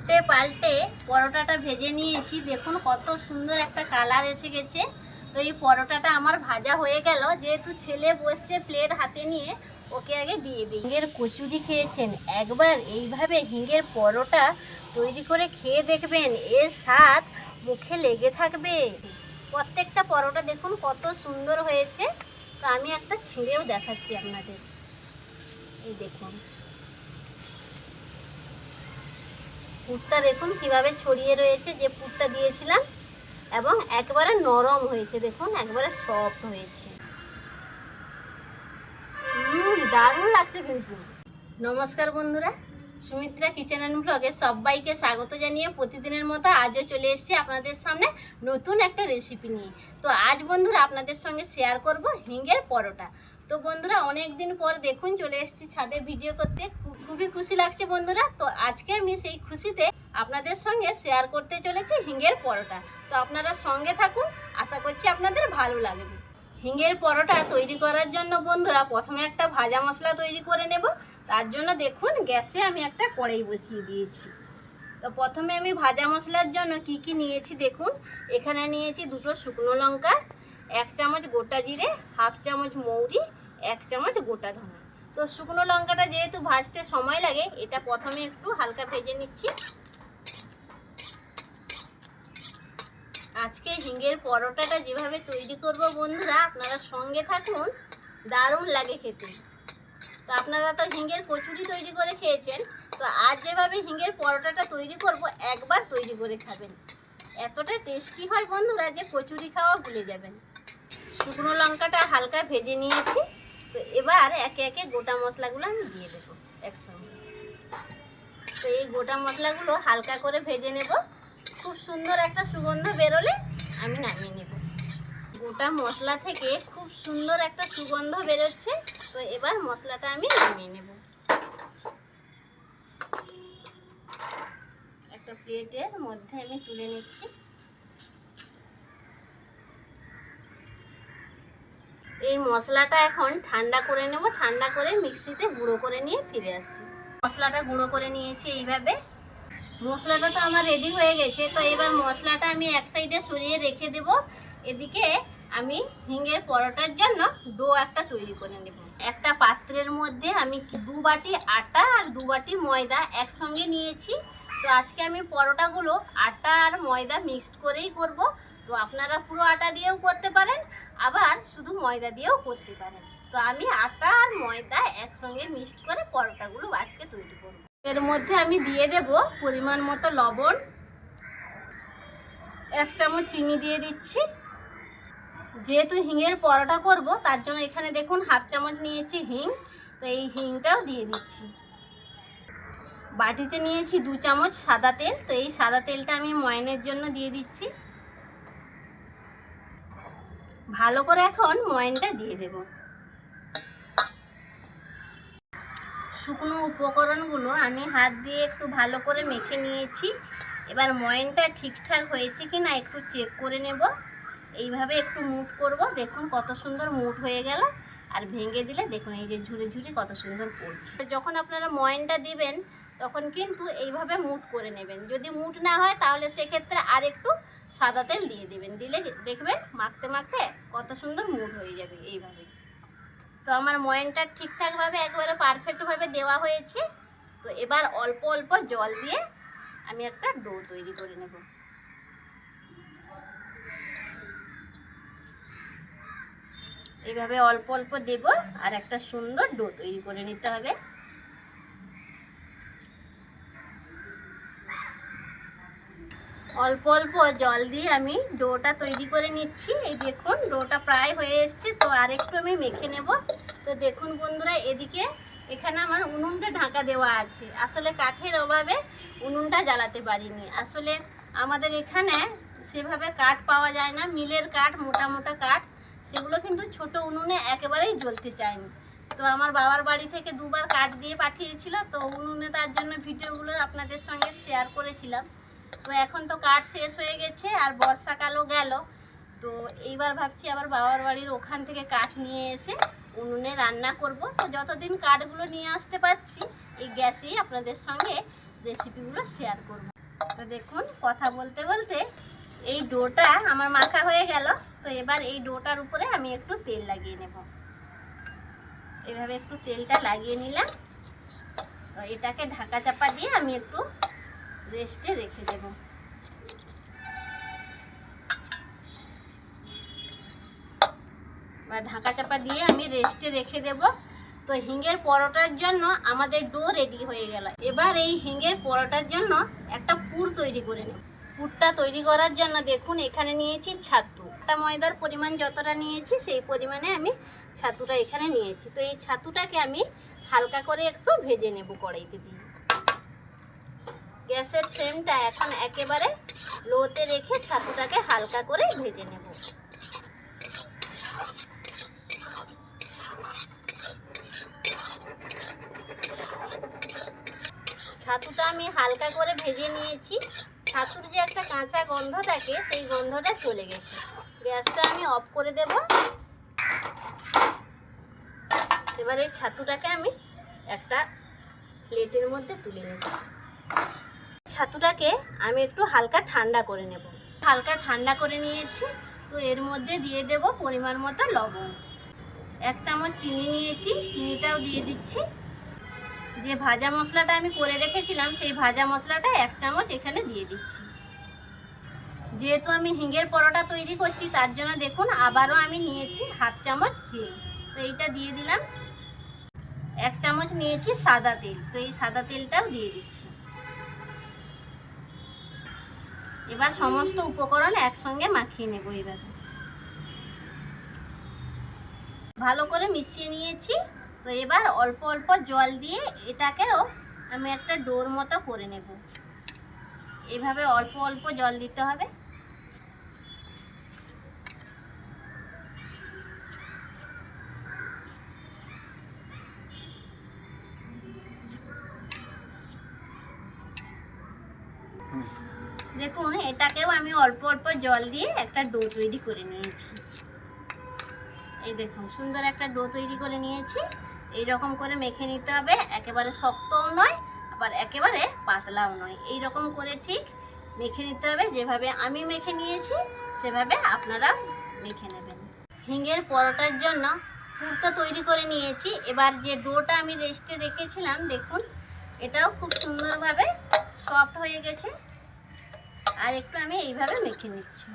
উল্টে পাল্টে পরোটাটা ভেজে নিয়েছি। দেখুন কত সুন্দর একটা কালার এসে গেছে। তো এই পরোটাটা আমার ভাজা হয়ে গেল। যেহেতু ছেলে বসছে প্লেট হাতে নিয়ে, ওকে আগে দিয়ে দিই। হিঙ্গের কচুরি খেয়েছেন। একবার এইভাবে হিঙ্গের পরোটা তৈরি করে খেয়ে দেখবেন, এর স্বাদ মুখে লেগে থাকবে। প্রত্যেকটা পরোটা দেখুন কত সুন্দর হয়েছে। তো আমি একটা ছিঁড়েও দেখাচ্ছি আপনাদের। এই দেখুন। পুরটা দেখুন কীভাবে ছড়িয়ে রয়েছে, যে পুরটা দিয়েছিলাম, এবং একবারে নরম হয়েছে, দেখুন, একবারে সফট হয়েছে। দারুণ লাগছে কিন্তু। নমস্কার বন্ধুরা, সুমিত্রা কিচেন অ্যান্ড ব্লগে সবাইকে স্বাগত জানিয়ে প্রতিদিনের মতো আজও চলে এসেছি আপনাদের সামনে নতুন একটা রেসিপি নিয়ে। তো আজ বন্ধুরা আপনাদের সঙ্গে শেয়ার করব হিঙ্গের পরোটা। তো বন্ধুরা অনেক দিন পর দেখুন চলে এসেছি ছাদে ভিডিও করতে। খুবই খুশি লাগছে বন্ধুরা। তো আজকে আমি সেই খুশিতে আপনাদের সঙ্গে শেয়ার করতে চলেছি হিঙ্গের পরোটা। তো আপনারা সঙ্গে থাকুন, আশা করছি আপনাদের ভালো লাগবে। হিঙ্গের পরোটা তৈরি করার জন্য বন্ধুরা প্রথমে একটা ভাজা মশলা তৈরি করে নেব। তার জন্য দেখুন, গ্যাসে আমি একটা কড়াই বসিয়ে দিয়েছি। তো প্রথমে আমি ভাজা মশলার জন্য কি কি নিয়েছি দেখুন। এখানে নিয়েছি দুটো শুকনো লঙ্কা, এক চামচ গোটা জিরে, হাফ চামচ মৌরি, এক চামচ গোটা ধনে। তো শুকনো লঙ্কাটা যেহেতু ভাজতে সময় লাগে, এটা প্রথমে একটু হালকা ভেজে নিচ্ছি। আজকে হিঙ্গের পরোটাটা যেভাবে তৈরি করব বন্ধুরা, আপনারা সঙ্গে থাকুন, দারুণ লাগে খেতে। তো আপনারা তো হিঙ্গের কচুরি তৈরি করে খেয়েছেন, তো আজ যেভাবে হিঙ্গের পরোটাটা তৈরি করব, একবার তৈরি করে খাবেন। এতটা টেস্টি হয় বন্ধুরা যে কচুরি খাওয়া ভুলে যাবেন। শুকনো লঙ্কাটা হালকা ভেজে নিয়েছি। তো এবার একে একে গোটা মশলাগুলো আমি দিয়ে দেবো একসঙ্গে। তো এই গোটা মশলাগুলো হালকা করে ভেজে নেব। খুব সুন্দর একটা সুগন্ধ বেরোলে আমি নামিয়ে নেব। গোটা মশলা থেকে খুব সুন্দর একটা সুগন্ধ বেরোচ্ছে। তো এবার মশলাটা আমি নামিয়ে নেব। একটা প্লেটের মধ্যে আমি তুলে নিচ্ছি। এই মশলাটা এখন ঠান্ডা করে নেব, ঠান্ডা করে মিক্সিতে গুঁড়ো করে নিয়ে ফিরে আসছি। মশলাটা গুঁড়ো করে নিয়েছি এইভাবে। মশলাটা তো আমার রেডি হয়ে গেছে, তো এবার মশলাটা আমি এক সাইডে সরিয়ে রেখে দেব। এদিকে আমি হিঙ্গের পরোটার জন্য ডো একটা তৈরি করে নেব। একটা পাত্রের মধ্যে আমি দু বাটি আটা আর দু বাটি ময়দা একসঙ্গে নিয়েছি। তো আজকে আমি পরোটাগুলো আটা আর ময়দা মিক্সড করেই করব। তো আপনারা পুরো আটা দিয়েও করতে পারেন আবার শুধু ময়দা দিয়েও করতে পারেন। তো আমি আটা আর ময়দা একসঙ্গে মিক্সড করে পরোটাগুলো আজকে তৈরি করব। এর মধ্যে আমি দিয়ে দেব পরিমাণ মতো লবণ। এক চামচ চিনি দিয়ে দিচ্ছি। যেহেতু হিঙের পরোটা করব, তার জন্য এখানে দেখুন হাফ চামচ নিয়েছি হিং। তো এই হিংটাও দিয়ে দিচ্ছি। বাটিতে নিয়েছি দু চামচ সাদা তেল। তো এই সাদা তেলটা আমি ময়নের জন্য দিয়ে দিচ্ছি। ভালো করে এখন ময়নটা দিয়ে দেব। শুকনো উপকরণগুলো আমি হাত দিয়ে একটু ভালো করে মেখে নিয়েছি। এবার ময়নটা ঠিকঠাক হয়েছে কি না একটু চেক করে নেব। এইভাবে একটু মুট করব, দেখুন কত সুন্দর মুট হয়ে গেল। আর ভেঙে দিলে দেখুন এই যে ঝুড়ি ঝুড়ি কত সুন্দর পড়ছে। যখন আপনারা ময়নটা দিবেন, তখন কিন্তু এইভাবে মুট করে নেবেন। যদি মুট না হয়, তাহলে সেক্ষেত্রে আর একটু সাদা তেল দিয়ে দেবেন। দিলে দেখবেন মাখতে মাখতে কত সুন্দর মুড হয়ে যাবে এইভাবে। তো আমার ময়নটা ঠিকঠাকভাবে একবারে পারফেক্টভাবে দেওয়া হয়েছে। তো এবার অল্প অল্প জল দিয়ে আমি একটা ডো তৈরি করে নেব। এইভাবে অল্প অল্প দেব আর একটা সুন্দর ডো তৈরি করে নিতে হবে। অল্প অল্প জল দিয়ে আমি ডোটা তৈরি করে নিচ্ছি। এই দেখুন, ডোটা প্রায় হয়ে এসছে, তো আরেকটু আমি মেখে নেব। তো দেখুন বন্ধুরা, এদিকে এখানে আমার উনুনটা ঢাকা দেওয়া আছে। আসলে কাঠের অভাবে উনুনটা জ্বালাতে পারিনি। আসলে আমাদের এখানে সেভাবে কাঠ পাওয়া যায় না, মিলের কাঠ, মোটা মোটা কাঠ, সেগুলো কিন্তু ছোট উনুনে একেবারেই জ্বলতে চায়নি। তো আমার বাবার বাড়ি থেকে দুবার কাঠ দিয়ে পাঠিয়েছিল, তো উনুনে তার জন্য ভিডিওগুলো আপনাদের সঙ্গে শেয়ার করেছিলাম। তো এখন তো কাঠ শেষ হয়ে গেছে আর বর্ষাকালও গেল। তো এইবার ভাবছি আবার বাবার বাড়ির ওখান থেকে কাঠ নিয়ে এসে উনুনে রান্না করব। তো যতদিন কাঠগুলো নিয়ে আসতে পারছি, এই গ্যাসেই আপনাদের সঙ্গে রেসিপিগুলো শেয়ার করব। তো দেখুন, কথা বলতে বলতে এই ডোটা আমার মাখা হয়ে গেল। তো এবার এই ডোটার উপরে আমি একটু তেল লাগিয়ে নেব। এভাবে একটু তেলটা লাগিয়ে নিলাম। তো এটাকে ঢাকা চাপা দিয়ে আমি একটু রেস্টে রেখে দেব। বা ঢাকা চাপা দিয়ে আমি রেস্টে রেখে দেব। তো হিঙ্গের পরোটার জন্য আমাদের ডো রেডি হয়ে গেল। এবার এই হিঙ্গের পরোটার জন্য একটা পুর তৈরি করে নেব। পুরটা তৈরি করার জন্য দেখুন, এখানে নিয়েছি ছাতু। আটা ময়দার পরিমাণ যতটা নিয়েছি, সেই পরিমাণে আমি ছাতুটা এখানে নিয়েছি। তো এই ছাতুটাকে আমি হালকা করে একটু ভেজে নেব কড়াইতে দিয়ে। গ্যাসের ফ্লেমটা এখন একেবারে লোতে রেখে ছাতুটাকে হালকা করে ভেজে নেব। ছাতুটা আমি হালকা করে ভেজে নিয়েছি। ছাতুর যে একটা কাঁচা গন্ধ থাকে, সেই গন্ধটা চলে গেছে। গ্যাসটা আমি অফ করে দেব। এবার এই ছাতুটাকে আমি একটা প্লেটের মধ্যে তুলে নেব। ছাতুটাকে আমি একটু হালকা ঠান্ডা করে নেব। হালকা ঠান্ডা করে নিয়েছি, তো এর মধ্যে দিয়ে দেব পরিমাণ মতো লবণ। এক চামচ চিনি নিয়েছি, চিনিটাও দিয়ে দিচ্ছি। যে ভাজা মশলাটা আমি করে রেখেছিলাম, সেই ভাজা মশলাটা এক চামচ এখানে দিয়ে দিচ্ছি। যেহেতু আমি হিঙ্গের পরোটা তৈরি করছি, তার জন্য দেখুন আবারও আমি নিয়েছি হাফ চামচ হিং। তো এইটা দিয়ে দিলাম। এক চামচ নিয়েছি সাদা তেল, তো এই সাদা তেলটাও দিয়ে দিচ্ছি। এবার সমস্ত উপকরণ একসঙ্গে মাখিয়ে নেব এইভাবে ভালো করে মিশিয়ে নিয়েছি। তো এবার অল্প অল্প জল দিয়ে এটাকেও আমি একটা ডোর মতো করে নেব। এভাবে অল্প অল্প জল দিতে হবে। দেখুন, এটাকেও আমি অল্প অল্প জল দিয়ে একটা ডো তৈরি করে নিয়েছি। এই দেখুন, সুন্দর একটা ডো তৈরি করে নিয়েছি। এই রকম করে মেখে নিতে হবে, একেবারে শক্তও নয়, আবার একেবারে পাতলাও নয়। এই রকম করে ঠিক মেখে নিতে হবে, যেভাবে আমি মেখে নিয়েছি, সেভাবে আপনারা মেখে নেবেন। হিঙের পরোটার জন্য পুরটা তৈরি করে নিয়েছি। এবার যে ডোটা আমি রেস্টে রেখেছিলাম, দেখুন, এটাও খুব সুন্দরভাবে সফট হয়ে গেছে। আর একটু আমি এইভাবে মেখে নিচ্ছি।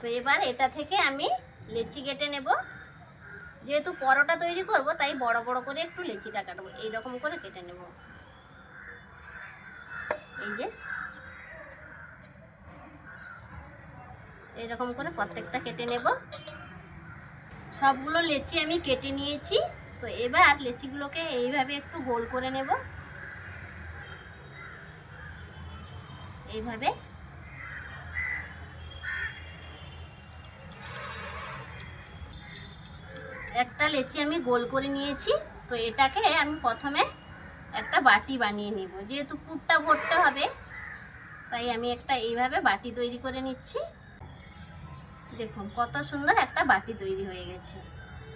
তো এবার এটা থেকে আমি লেচি কেটে নেব। যেহেতু পরোটা তৈরি করব, তাই বড় বড় করে একটু লেচিটা কাটবো। এইরকম করে কেটে নেব। এই যে। এইরকম করে প্রত্যেকটা কেটে নেব। সবগুলো লেচি আমি কেটে নিয়েছি। তো এবার লেচিগুলোকে এইভাবে একটু গোল করে নেব। এইভাবে। একটা লেচি আমি গোল করে নিয়েছি, তো এটাকে আমি প্রথমে একটা বাটি বানিয়ে নেব। যেহেতু পুরটা ভরতে হবে, তাই আমি একটা এইভাবে বাটি তৈরি করে নিচ্ছি। দেখুন কত সুন্দর একটা বাটি তৈরি হয়ে গেছে।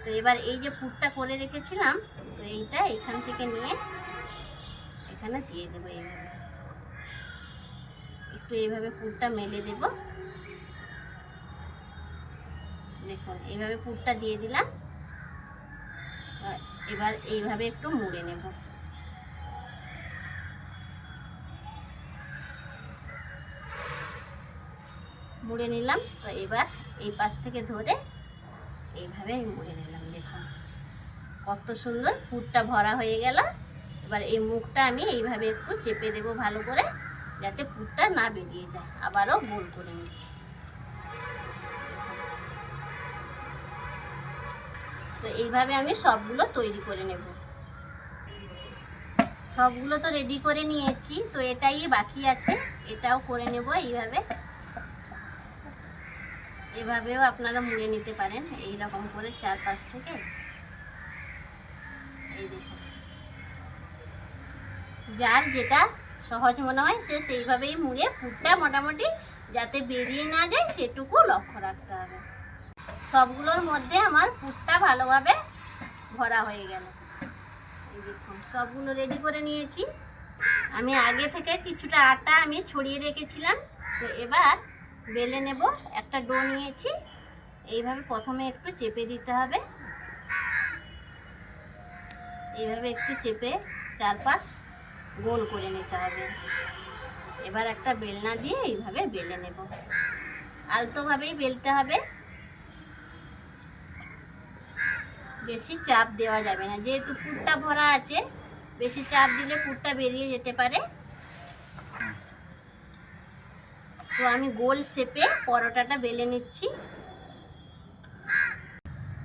তো এবার এই যে পুরটা করে রেখেছিলাম, তো এইটা এখান থেকে নিয়ে এখানে দিয়ে দেবো এইভাবে। একটু এইভাবে পুরটা মেলে দেব। দেখুন, এইভাবে পুরটা দিয়ে দিলাম। এবার এইভাবে একটু মুড়ে নেব। মুড়ে নিলাম, তো এবার এই পাশ থেকে ধরে এইভাবে মুড়ে নিলাম, দেখুন। কত সুন্দর পুরটা ভরা হয়ে গেল। এবার এই মুখটা আমি এইভাবে একটু চেপে দেব ভালো করে। যাতে পুরটা না বেরিয়ে যায়। আবারও গোল করে নিচ্ছি। তো এইভাবে আমি সবগুলো তৈরি করে নেব। সবগুলো তো রেডি করে নিয়েছি, তো এটাই বাকি আছে। এটাও করে নেব এইভাবে। এভাবেও আপনারা মুড়ে নিতে পারেন এই রকম করে চারপাশ থেকে। এই যার যেটা সহজ মনে হয়, সে সেইভাবেই মুড়ে পুরটা মোটামুটি যাতে বেরিয়ে না যায়, সেটুকু লক্ষ্য রাখতে হবে। সবগুলোর মধ্যে আমার পুরটা ভালোভাবে ভরা হয়ে গেল। এই দেখুন, সবগুলো রেডি করে নিয়েছি। আমি আগে থেকে কিছুটা আটা আমি ছড়িয়ে রেখেছিলাম। তো এবার বেলে নেব, একটা ডো নিয়েছি। এইভাবে প্রথমে একটু চেপে দিতে হবে। এইভাবে একটু চেপে চারপাশ গোল করে নিতে হবে। এবার একটা বেলনা দিয়ে এইভাবে বেলে নেব। আলতোভাবেই বেলতে হবে। বেশি চাপ দেওয়া যাবে না। যেহেতু পুরটা ভরা আছে, বেশি চাপ দিলে পুরটা বেরিয়ে যেতে পারে। তো আমি গোল শেপে পরোটাটা বেলে নিচ্ছি।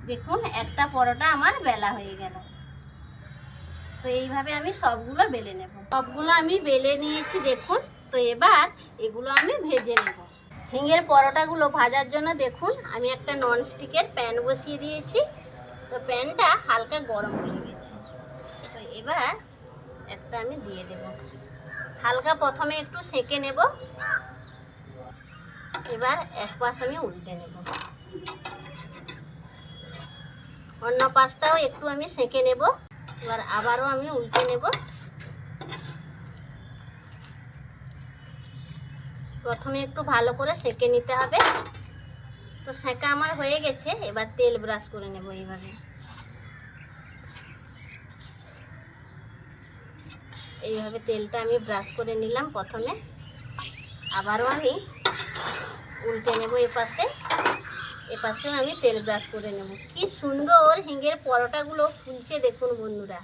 দেখুন, একটা পরোটা আমার বেলা হয়ে গেল। তো এইভাবে আমি সবগুলো বেলে নেব। সবগুলো আমি বেলে নিয়েছি, দেখুন। তো এবার এগুলো আমি ভেজে নেব। হিঙের পরোটাগুলো ভাজার জন্য দেখুন, আমি একটা ননস্টিকের প্যান বসিয়ে দিয়েছি। তো প্যানটা হালকা গরম হয়ে গেছে। তো এবার একটা আমি দিয়ে দেব। হালকা প্রথমে একটু সেকে নেব। এবার এক পাশ আমি উল্টে নেব। অন্য পাশটাও একটু আমি সেকে নেব। এবার আবারও আমি উল্টে নেব। প্রথমে একটু ভালো করে সেঁকে নিতে হবে। তো সেঁকা আমার হয়ে গেছে, এবার তেল ব্রাশ করে নেব এইভাবে। এইভাবে তেলটা আমি ব্রাশ করে নিলাম প্রথমে। আবারও আমি উল্টে নেব এ পাশে এ পাশেও আমি তেল ব্রাশ করে নেব। কি সুন্দর হিঙের পরোটাগুলো ফুলছে দেখুন বন্ধুরা।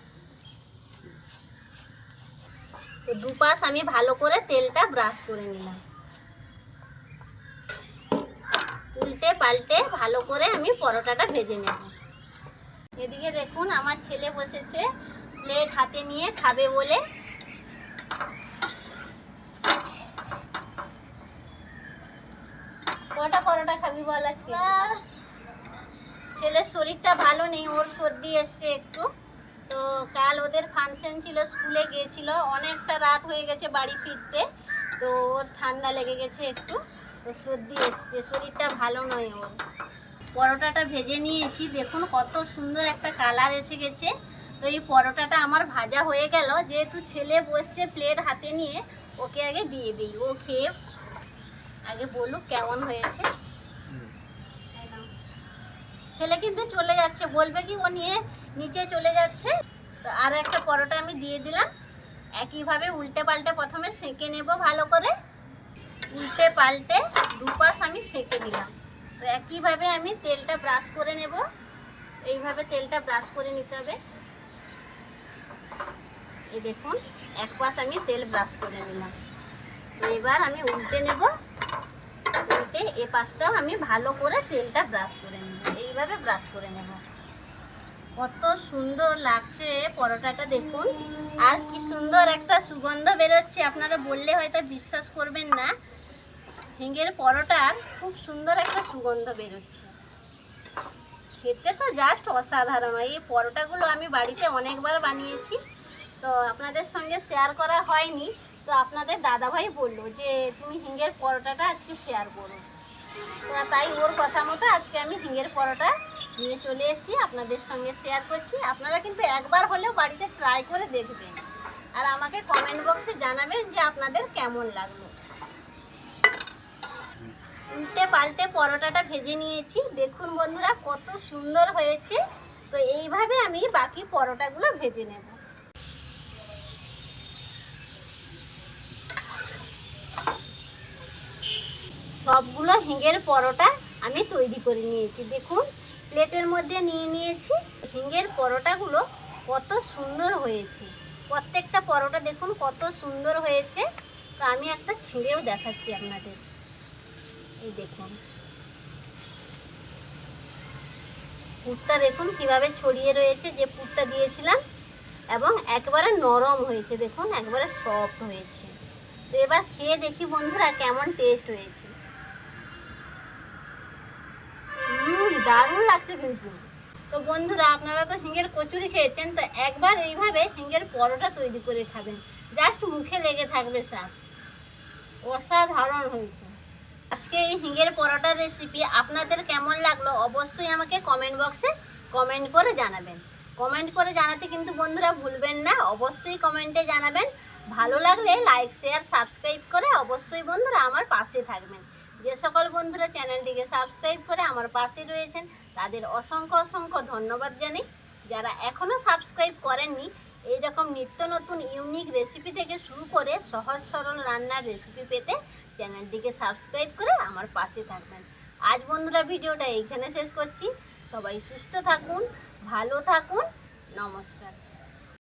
তো দুপাশ আমি ভালো করে তেলটা ব্রাশ করে নিলাম। উল্টে পাল্টে ভালো করে আমি পরোটাটা ভেজে নেব। এদিকে দেখুন আমার ছেলে বসেছে, প্লেট হাতে নিয়ে খাবে বলে। কটা পরোটা খাবি বল আজকে। ছেলের শরীরটা ভালো নেই, ওর সর্দি এসছে একটু। তো কাল ওদের ফাংশন ছিল, স্কুলে গিয়েছিল। অনেকটা রাত হয়ে গেছে বাড়ি ফিরতে। তো ওর ঠান্ডা লেগে গেছে একটু। তো সর্দি এসছে, শরীরটা ভালো নয় ওর। পরোটাটা ভেজে নিয়েছি। দেখুন কত সুন্দর একটা কালার এসে গেছে। তো এই পরোটাটা আমার ভাজা হয়ে গেল। যেহেতু ছেলে বসছে প্লেট হাতে নিয়ে, ওকে আগে দিয়ে দিই। ও খেয়ে আগে বলুক কেমন হয়েছে। ছেলে কিন্তু চলে যাচ্ছে বলবে কি ও নিয়ে নিচে চলে যাচ্ছে। তো আর একটা পরোটা আমি দিয়ে দিলাম। একইভাবে উল্টে পাল্টে প্রথমে সেঁকে নেব ভালো করে। উল্টে পাল্টে দুপাশ আমি সেঁকে নিলাম। তো একইভাবে আমি তেলটা ব্রাশ করে নেব। এইভাবে তেলটা ব্রাশ করে নিতে হবে। এই দেখুন এক পাশ আমি তেল ব্রাশ করে নিলাম। তো এবার আমি উল্টে নেব। উল্টে এ পাশটাও আমি ভালো করে তেলটা ব্রাশ করে নেব। এইভাবে ব্রাশ করে নেব। কত সুন্দর লাগছে পরোটাটা দেখুন। আর কি সুন্দর একটা সুগন্ধ বেরোচ্ছে। আপনারা বললে হয়তো বিশ্বাস করবেন না। হিঙের পরোটার খুব সুন্দর একটা সুগন্ধ বেরোচ্ছে। খেতে তো জাস্ট অসাধারণ। এই পরোটাগুলো আমি বাড়িতে অনেকবার বানিয়েছি। তো আপনাদের সঙ্গে শেয়ার করা হয়নি। তো আপনাদের দাদাভাই বলল যে, তুমি হিঙ্গের পরোটাটা আজকে শেয়ার করো। তাই ওর কথা মতো আজকে আমি হিঙ্গের পরোটা নিয়ে চলে এসেছি, আপনাদের সঙ্গে শেয়ার করছি। আপনারা কিন্তু একবার হলেও বাড়িতে ট্রাই করে দেখবেন। আর আমাকে কমেন্ট বক্সে জানাবেন যে আপনাদের কেমন লাগল। উল্টে পাল্টে পরোটাটা ভেজে নিয়েছি। দেখুন বন্ধুরা, কত সুন্দর হয়েছে। তো এইভাবে আমি বাকি পরোটাগুলো ভেজে নেব। সবগুলো হিঙের পরোটা আমি তৈরি করে নিয়েছি। দেখুন, প্লেটের মধ্যে নিয়ে নিয়েছি হিঙের পরোটাগুলো, কত সুন্দর হয়েছে। প্রত্যেকটা পরোটা দেখুন, কত সুন্দর হয়েছে। তো আমি একটা ছিঁড়েও দেখাচ্ছি আপনাদের। এই দেখুন। পুরটা দেখুন, কীভাবে ছড়িয়ে রয়েছে, যে পুরটা দিয়েছিলাম। এবং একবারে নরম হয়েছে, দেখুন, একবারে সফট হয়েছে। তো এবার খেয়ে দেখি বন্ধুরা, কেমন টেস্ট হয়েছে। দারুণ লাগছে কিন্তু। তো বন্ধুরা, আপনারা তো হিঙের কচুরি খেয়েছেন, তো একবার এইভাবে হিঙের পরোটা তৈরি করে খাবেন। জাস্ট মুখে লেগে থাকবে, স্যার। অসাধারণ হয়েছে। আজকে এই হিঙের পরোটার রেসিপি আপনাদের কেমন লাগল অবশ্যই আমাকে কমেন্ট বক্সে কমেন্ট করে জানাবেন। কমেন্ট করে জানাতে কিন্তু বন্ধুরা ভুলবেন না, অবশ্যই কমেন্টে জানাবেন। ভালো লাগলে লাইক শেয়ার সাবস্ক্রাইব করে অবশ্যই বন্ধুরা আমার পাশে থাকবেন। যে সকল বন্ধুরা চ্যানেলটিকে সাবস্ক্রাইব করে আমার পাশে রয়েছেন, তাদের অসংখ্য অসংখ্য ধন্যবাদ জানাই। যারা এখনও সাবস্ক্রাইব করেননি, এইরকম নিত্য নতুন ইউনিক রেসিপি থেকে শুরু করে সহজ সরল রান্নার রেসিপি পেতে চ্যানেলটিকে সাবস্ক্রাইব করে আমার পাশে থাকবেন। আজ বন্ধুরা ভিডিওটা এইখানে শেষ করছি। সবাই সুস্থ থাকুন, ভালো থাকুন, নমস্কার।